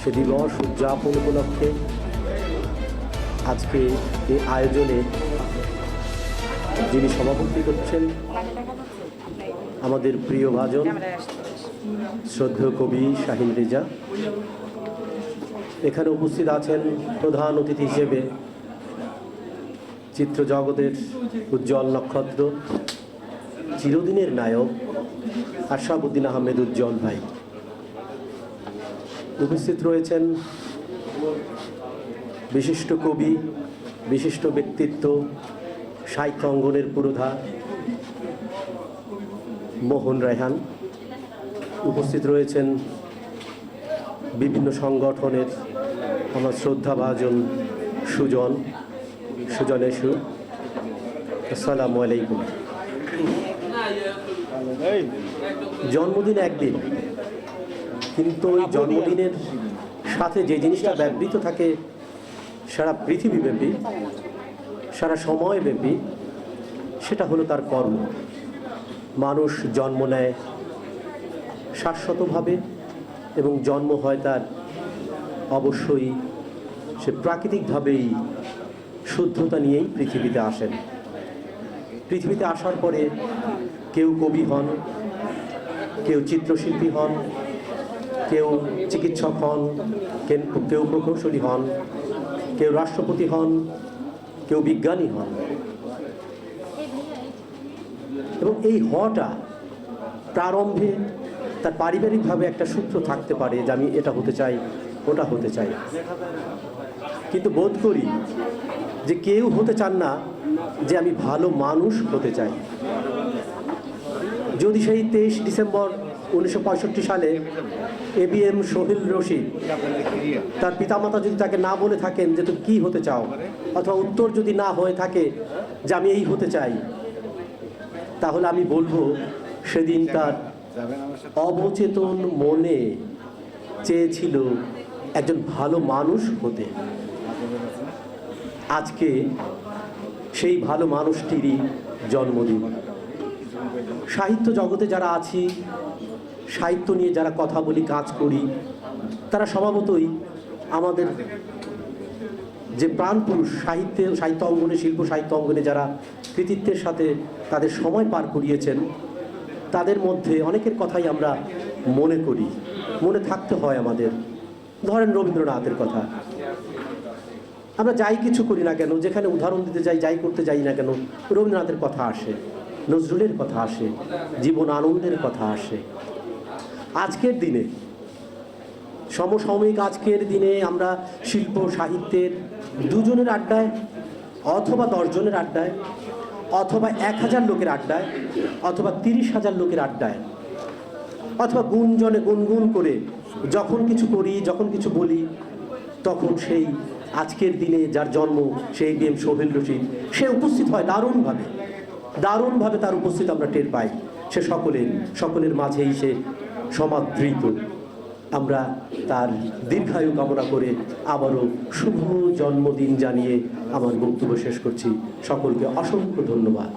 সে দিবস উদযাপন উপলক্ষে আজকে এই আয়োজনে যিনি সভাপতি করছেন, আমাদের প্রিয় ভাজন, শ্রদ্ধেয় কবি শাহিন রেজা। এখানে উপস্থিত আছেন প্রধান অতিথি হিসেবে চিত্র জগতের উজ্জ্বল নক্ষত্র, চিরদিনের নায়ক আশাবুদ্দিন আহমেদ উজ্জ্বল ভাই। উপস্থিত রয়েছেন বিশিষ্ট কবি বিশিষ্ট ব্যক্তিত্ব সাহিত্য অঙ্গনের পুরোধা মোহন রায়হান উপস্থিত রয়েছেন বিভিন্ন সংগঠনের আমার শ্রদ্ধাভাজন সুজন সুজন এসু। আসসালামু আলাইকুম। জন্মদিন একদিন। কিন্তু ওই জন্মদিনের সাথে যে জিনিসটা ব্যবহৃত থাকে সারা পৃথিবীব্যাপী সারা সময়ব্যাপী সেটা হলো তার কর্ম। মানুষ জন্ম নেয় শাশ্বতভাবে এবং জন্ম হয় তার অবশ্যই সে প্রাকৃতিকভাবেই শুদ্ধতা নিয়েই পৃথিবীতে আসেন। পৃথিবীতে আসার পরে কেউ কবি হন কেউ চিত্রশিল্পী হন কেউ চিকিৎসক হন কেউ প্রকৌশলী হন, কেউ রাষ্ট্রপতি হন, কেউ বিজ্ঞানী হন। এবং এই হওয়াটা প্রারম্ভে তার পারিবারিকভাবে একটা সূত্র থাকতে পারে যে আমি এটা হতে চাই, ওটা হতে চাই। কিন্তু বোধ করি যে কেউ হতে চান না যে আমি ভালো মানুষ হতে চাই। যদি সেই তেইশ ডিসেম্বর উনিশশো পঁয়ষট্টি সালে A B M Sohel Rashid, তার পিতামাতা যদি তাকে না বলে থাকেন যে তুমি কী হতে চাও, অথবা উত্তর যদি না হয়ে থাকে যে আমি এই হতে চাই, তাহলে আমি বলব সেদিন তার অবচেতন মনে চেয়েছিল একজন ভালো মানুষ হতে। আজকে সেই ভালো মানুষটিরই জন্মদিন। সাহিত্য জগতে যারা আছি, সাহিত্য নিয়ে যারা কথা বলি, কাজ করি, তারা স্বভাবতই আমাদের যে প্রাণপুরুষ সাহিত্যে, সাহিত্য অঙ্গনে, শিল্প সাহিত্য অঙ্গনে যারা কৃতিত্বের সাথে তাদের সময় পার করিয়েছেন, তাদের মধ্যে অনেকের কথাই আমরা মনে করি। মনে থাকতে হয় আমাদের। ধরেন রবীন্দ্রনাথের কথা। আমরা যাই কিছু করি না কেন, যেখানে উদাহরণ দিতে যাই যাই করতে যাই না কেন, রবীন্দ্রনাথের কথা আসে। নজরুলের কথা আসে, জীবন আনন্দের কথা আসে। আজকের দিনে, সমসাময়িক আজকের দিনে আমরা শিল্প, সাহিত্যের দুজনের আড্ডায় অথবা দশজনের আড্ডায়, অথবা এক হাজার লোকের আড্ডায়, অথবা তিরিশ হাজার লোকের আড্ডায়, অথবা গুণজনে গুনগুন করে যখন কিছু করি, যখন কিছু বলি, তখন সেই আজকের দিনে যার জন্ম, সেই বি এম সোহেল রশিদ, সে উপস্থিত হয় দারুণভাবে। দারুণভাবে তার উপস্থিতি আমরা টের পাই। সে সকলের সকলের মাঝেই সে সমাদৃত। আমরা তার দীর্ঘায়ু কামনা করে আবারও শুভ জন্মদিন জানিয়ে আমার বক্তব্য শেষ করছি। সকলকে অসংখ্য ধন্যবাদ।